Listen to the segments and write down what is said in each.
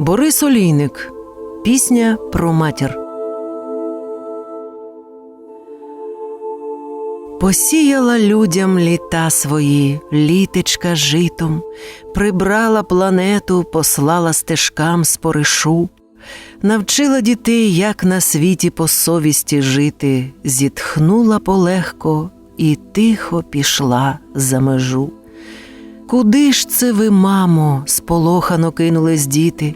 Борис Олійник. Пісня про матір. Посіяла людям літа свої, літечка житом, прибрала планету, послала стежкам споришу, навчила дітей, як на світі по совісті жити, зітхнула полегко і тихо пішла за межу. Куди ж це ви, мамо, сполохано кинулись діти?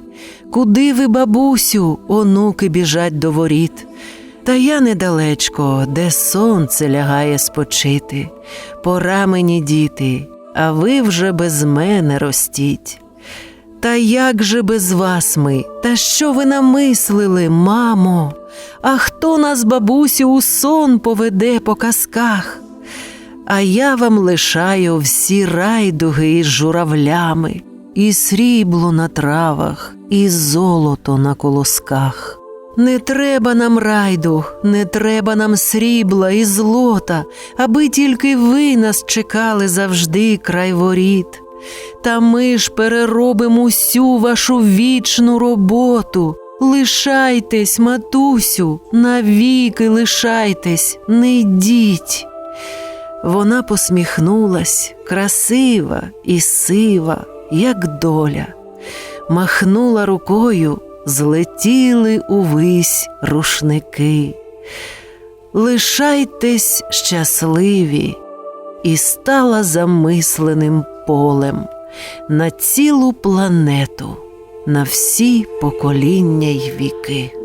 Куди ви, бабусю, онуки біжать до воріт? Та я недалечко, де сонце лягає спочити. Пора мені, діти, а ви вже без мене ростіть. Та як же без вас ми? Та що ви намислили, мамо? А хто нас, бабусю, у сон поведе по казках? А я вам лишаю всі райдуги із журавлями, і срібло на травах, і золото на колосках. Не треба нам райдуг, не треба нам срібла і злота, аби тільки ви нас чекали завжди край воріт. Та ми ж переробимо усю вашу вічну роботу. Лишайтесь, матусю, навіки лишайтесь, не йдіть. Вона посміхнулась, красива і сива, як доля, махнула рукою, злетіли увись рушники. Лишайтесь щасливі, і стала замисленим полем на цілу планету, на всі покоління й віки.